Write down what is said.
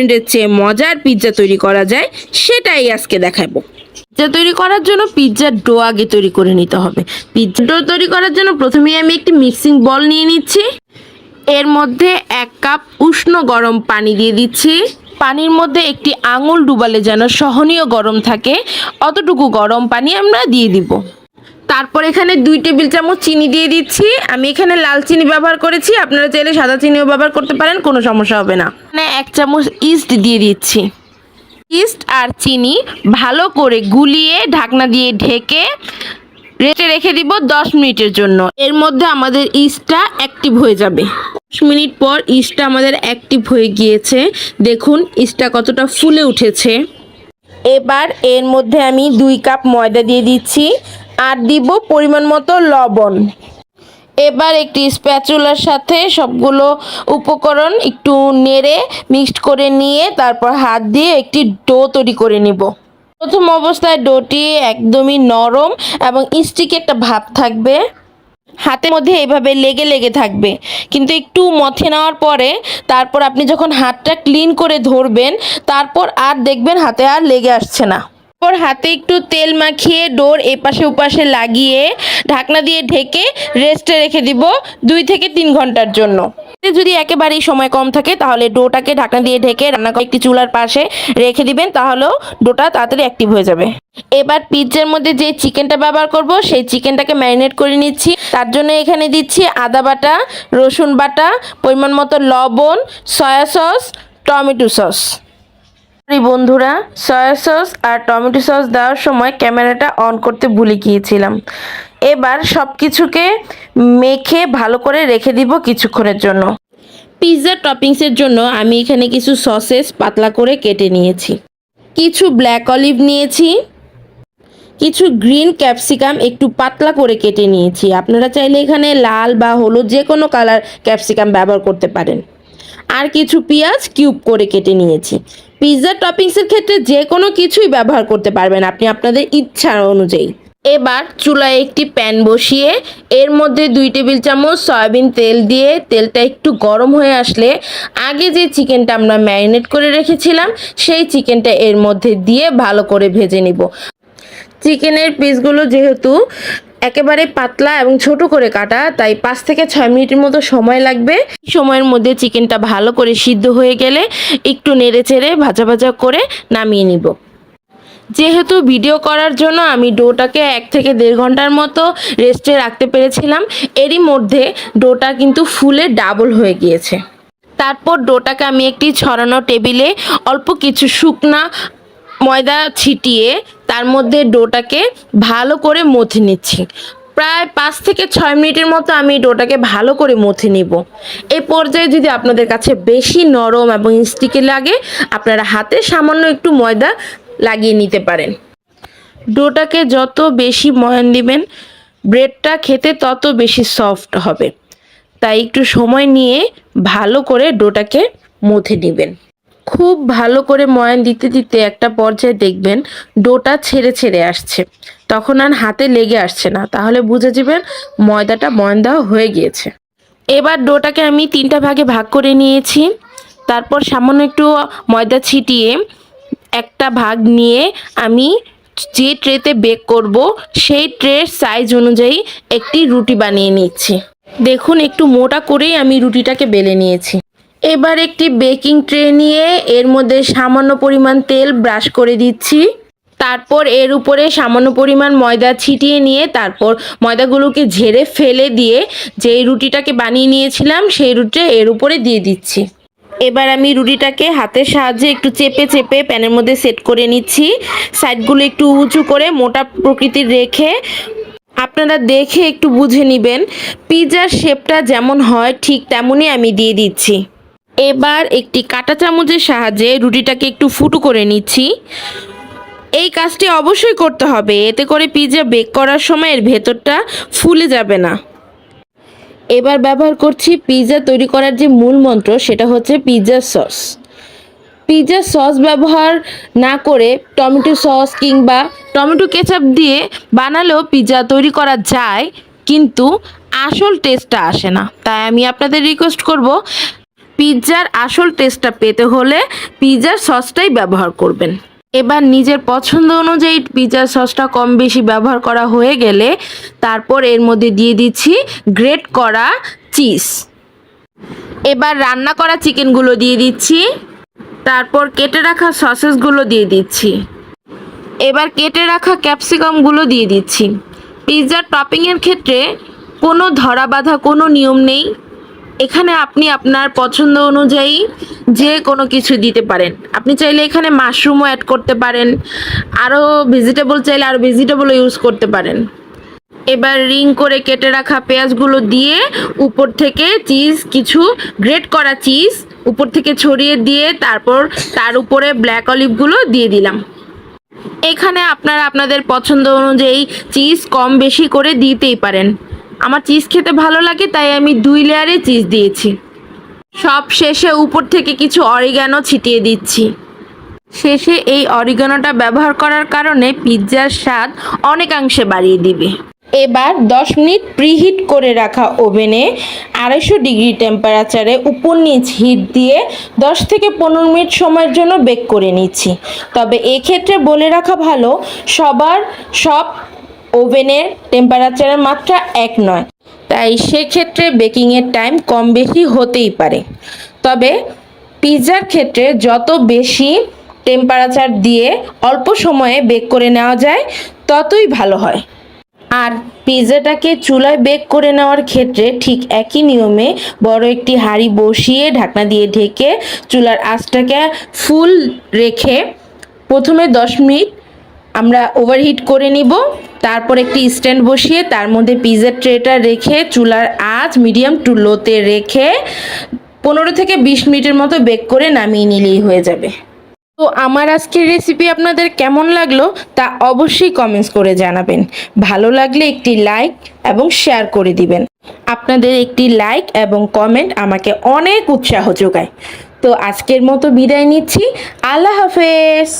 রেস্টুরেন্টের চেয়ে মজার পিৎজা তৈরি করা যায়, সেটাই আজকে দেখাবো। পিৎজা তৈরি করার জন্য পিৎজার ডো আগে তৈরি করে নিতে হবে। পিৎজা ডো তৈরি করার জন্য প্রথমেই আমি একটি মিক্সিং বল নিয়ে নিচ্ছি। এর মধ্যে এক কাপ উষ্ণ গরম পানি দিয়ে দিচ্ছি। পানির মধ্যে একটি আঙুল ডুবালে যেন সহনীয় গরম থাকে, অতটুকু গরম পানি আমরা দিয়ে দিব। তারপর এখানে দুই টেবিল চামচ চিনি দিয়ে দিচ্ছি। আমি এখানে লাল চিনি ব্যবহার করেছি, আপনারা চাইলে সাদা চিনিও ব্যবহার করতে পারেন, কোনো সমস্যা হবে না। এখানে এক চামচ ইস্ট দিয়ে দিচ্ছি। ইস্ট আর চিনি ভালো করে গুলিয়ে ঢাকনা দিয়ে ঢেকে রেটে রেখে দিব দশ মিনিটের জন্য। এর মধ্যে আমাদের ইস্টটা অ্যাক্টিভ হয়ে যাবে। দশ মিনিট পর ইস্টটা আমাদের অ্যাক্টিভ হয়ে গিয়েছে। দেখুন, ইস্টটা কতটা ফুলে উঠেছে। এবার এর মধ্যে আমি দুই কাপ ময়দা দিয়ে দিচ্ছি। আর দিব পরিমাণ মতো লবণ। এবার একটি স্প্যাচুলার সাথে সবগুলো উপকরণ একটু নেড়ে মিক্সড করে নিয়ে তারপর হাত দিয়ে একটি ডো তৈরি করে নিব। প্রথম অবস্থায় ডোটি একদমই নরম এবং স্টিকি একটা ভাব থাকবে। হাতের মধ্যে এভাবে লেগে লেগে থাকবে। কিন্তু একটু মথে নেওয়ার পরে তারপর আপনি যখন হাতটা ক্লিন করে ধরবেন, তারপর আর দেখবেন হাতে আর লেগে আসছে না। তারপর হাতে একটু তেল মাখিয়ে ডোর এপাশে ওপাশে লাগিয়ে ঢাকনা দিয়ে ঢেকে রেস্টে রেখে দিব দুই থেকে তিন ঘণ্টার জন্য। যদি একেবারেই সময় কম থাকে তাহলে ডোটাকে ঢাকনা দিয়ে ঢেকে রান্না একটি চুলার পাশে রেখে দিবেন, তাহলেও ডোটা তাড়াতাড়ি অ্যাক্টিভ হয়ে যাবে। এবার পিৎজার মধ্যে যে চিকেনটা ব্যবহার করব, সেই চিকেনটাকে ম্যারিনেট করে নিচ্ছি। তার জন্য এখানে দিচ্ছি আদা বাটা, রসুন বাটা, পরিমাণ মতো লবণ সয়া সস টমেটো সস বন্ধুরা সয়া সস আর টমেটো সস দেওয়ার সময় ক্যামেরাটা অন করতে ভুলে গিয়েছিলাম। এবার সব কিছুকে মেখে ভালো করে রেখে দিব কিছুক্ষণের জন্য। পিৎজা টপিংসের জন্য আমি এখানে কিছু সসেস পাতলা করে কেটে নিয়েছি। কিছু ব্ল্যাক অলিভ নিয়েছি। কিছু গ্রিন ক্যাপসিকাম একটু পাতলা করে কেটে নিয়েছি। আপনারা চাইলে এখানে লাল বা হলুদ যে কোনো কালার ক্যাপসিকাম ব্যবহার করতে পারেন। আর কিছু পেঁয়াজ কিউব করে কেটে নিয়েছি। পিৎজা টপিংসের ক্ষেত্রে যে কোনো কিছুই ব্যবহার করতে পারবেন আপনি আপনাদের ইচ্ছা অনুযায়ী। এবার চুলায় একটি প্যান বসিয়ে এর মধ্যে দুই টেবিল চামচ সয়াবিন তেল দিয়ে তেলটা একটু গরম হয়ে আসলে আগে যে চিকেনটা আমরা ম্যারিনেট করে রেখেছিলাম, সেই চিকেনটা এর মধ্যে দিয়ে ভালো করে ভেজে নিব। চিকেনের পিসগুলো যেহেতু একেবারে পাতলা এবং ছোট করে কাটা, তাই পাঁচ থেকে ছয় মিনিটের মতো সময় লাগবে। সময়ের মধ্যে চিকেনটা ভালো করে সিদ্ধ হয়ে গেলে একটু নেড়ে চেড়ে ভাজা ভাজা করে নামিয়ে নিব। যেহেতু ভিডিও করার জন্য আমি ডোটাকে এক থেকে দেড় ঘণ্টার মতো রেস্টে রাখতে পেরেছিলাম, এরই মধ্যে ডোটা কিন্তু ফুলে ডাবল হয়ে গিয়েছে। তারপর ডোটাকে আমি একটি ছড়ানো টেবিলে অল্প কিছু শুকনা ময়দা ছিটিয়ে তার মধ্যে ডোটাকে ভালো করে মথে নিচ্ছি। প্রায় পাঁচ থেকে ছয় মিনিটের মতো আমি ডোটাকে ভালো করে মথে নিব। এই পর্যায়ে যদি আপনাদের কাছে বেশি নরম এবং স্টিকি লাগে, আপনারা হাতে সামান্য একটু ময়দা লাগিয়ে নিতে পারেন। ডোটাকে যত বেশি ময়ান দিবেন, ব্রেডটা খেতে তত বেশি সফট হবে। তাই একটু সময় নিয়ে ভালো করে ডোটাকে মথে নেবেন। খুব ভালো করে ময়ান দিতে দিতে একটা পর্যায়ে দেখবেন ডোটা ছেড়ে ছেড়ে আসছে। তখন আর হাতে লেগে আসছে না। তাহলে বুঝে যাবেন ময়দাটা ময়ান দেওয়া হয়ে গিয়েছে। এবার ডোটাকে আমি তিনটা ভাগে ভাগ করে নিয়েছি। তারপর সামান্য একটু ময়দা ছিটিয়ে একটা ভাগ নিয়ে আমি যে ট্রেতে বেক করব সেই ট্রের সাইজ অনুযায়ী একটি রুটি বানিয়ে নিচ্ছি। দেখুন, একটু মোটা করেই আমি রুটিটাকে বেলে নিয়েছি। এবার একটি বেকিং ট্রে নিয়ে এর মধ্যে সামান্য পরিমাণ তেল ব্রাশ করে দিচ্ছি। তারপর এর উপরে সামান্য পরিমাণ ময়দা ছিটিয়ে নিয়ে তারপর ময়দাগুলোকে ঝেড়ে ফেলে দিয়ে যেই রুটিটাকে বানিয়ে নিয়েছিলাম, সেই রুটিটা এর উপরে দিয়ে দিচ্ছি। এবার আমি রুটিটাকে হাতের সাহায্যে একটু চেপে চেপে প্যানের মধ্যে সেট করে নিচ্ছি। সাইডগুলো একটু উঁচু করে মোটা প্রকৃতির রেখে আপনারা দেখে একটু বুঝে নেবেন। পিৎজার শেপটা যেমন হয়, ঠিক তেমনই আমি দিয়ে দিচ্ছি। এবার একটি কাঁটা চামচের সাহায্যে রুটিটাকে একটু ফুটো করে নিচ্ছি। এই কাজটি অবশ্যই করতে হবে, এতে করে পিৎজা বেক করার সময় এর ভেতরটা ফুলে যাবে না। এবার ব্যবহার করছি পিৎজা তৈরি করার যে মূল মন্ত্র, সেটা হচ্ছে পিৎজা সস। পিৎজা সস ব্যবহার না করে টমেটো সস কিংবা টমেটো কেচাপ দিয়ে বানালেও পিৎজা তৈরি করা যায়, কিন্তু আসল টেস্টটা আসে না। তাই আমি আপনাদের রিকোয়েস্ট করব পিৎজার আসল টেস্টটা পেতে হলে পিৎজার সসটাই ব্যবহার করবেন। এবার নিজের পছন্দ অনুযায়ী পিৎজার সসটা কম বেশি ব্যবহার করা হয়ে গেলে তারপর এর মধ্যে দিয়ে দিচ্ছি গ্রেট করা চিজ এবার রান্না করা চিকেনগুলো দিয়ে দিচ্ছি। তারপর কেটে রাখা সসেসগুলো দিয়ে দিচ্ছি। এবার কেটে রাখা ক্যাপসিকামগুলো দিয়ে দিচ্ছি। পিৎজার টপিংয়ের ক্ষেত্রে কোনো ধরা বাঁধা কোনো নিয়ম নেই। এখানে আপনি আপনার পছন্দ অনুযায়ী যে কোনো কিছু দিতে পারেন। আপনি চাইলে এখানে মাশরুমও অ্যাড করতে পারেন। আরও ভেজিটেবল চাইলে আরও ভেজিটেবলও ইউজ করতে পারেন। এবার রিং করে কেটে রাখা পেঁয়াজগুলো দিয়ে উপর থেকে চিজ কিছু গ্রেট করা চিজ উপর থেকে ছড়িয়ে দিয়ে তারপর তার উপরে ব্ল্যাক অলিভগুলো দিয়ে দিলাম। এখানে আপনারা আপনাদের পছন্দ অনুযায়ী চিজ কম বেশি করে দিতেই পারেন। আমার চিজ খেতে ভালো লাগে, তাই আমি দুই লেয়ারে চিজ দিয়েছি। সব শেষে উপর থেকে কিছু অরিগানো ছিটিয়ে দিচ্ছি। শেষে এই অরিগানোটা ব্যবহার করার কারণে পিৎজার স্বাদ অনেকাংশে বাড়িয়ে দিবে। এবার 10 মিনিট প্রিহিট করে রাখা ওভেনে আড়াইশো ডিগ্রি টেম্পারেচারে উপর নিচ হিট দিয়ে 10 থেকে পনেরো মিনিট সময়ের জন্য বেক করে নিচ্ছি। তবে এক্ষেত্রে বলে রাখা ভালো, সবার সব ওভেনের টেম্পারেচারের মাত্রা এক নয়। তাই সেক্ষেত্রে বেকিংয়ের টাইম কম বেশি হতেই পারে। তবে পিৎজার ক্ষেত্রে যত বেশি টেম্পারেচার দিয়ে অল্প সময়ে বেক করে নেওয়া যায়, ততই ভালো হয়। আর পিৎজাটাকে চুলায় বেক করে নেওয়ার ক্ষেত্রে ঠিক একই নিয়মে বড় একটি হাঁড়ি বসিয়ে ঢাকনা দিয়ে ঢেকে চুলার আঁচটাকে ফুল রেখে প্রথমে দশ মিনিট আমরা ওভারহিট করে নিব। তারপর একটি স্ট্যান্ড বসিয়ে তার মধ্যে পিৎজার ট্রেটা রেখে চুলার আঁচ মিডিয়াম টু লোতে রেখে পনেরো থেকে বিশ মিনিটের মতো বেক করে নামিয়ে নিলেই হয়ে যাবে। তো আমার আজকের রেসিপি আপনাদের কেমন লাগল তা অবশ্যই কমেন্টস করে জানাবেন। ভালো লাগলে একটি লাইক এবং শেয়ার করে দিবেন। আপনাদের একটি লাইক এবং কমেন্ট আমাকে অনেক উৎসাহ যোগায়। তো আজকের মতো বিদায় নিচ্ছি। আল্লাহ হাফেজ!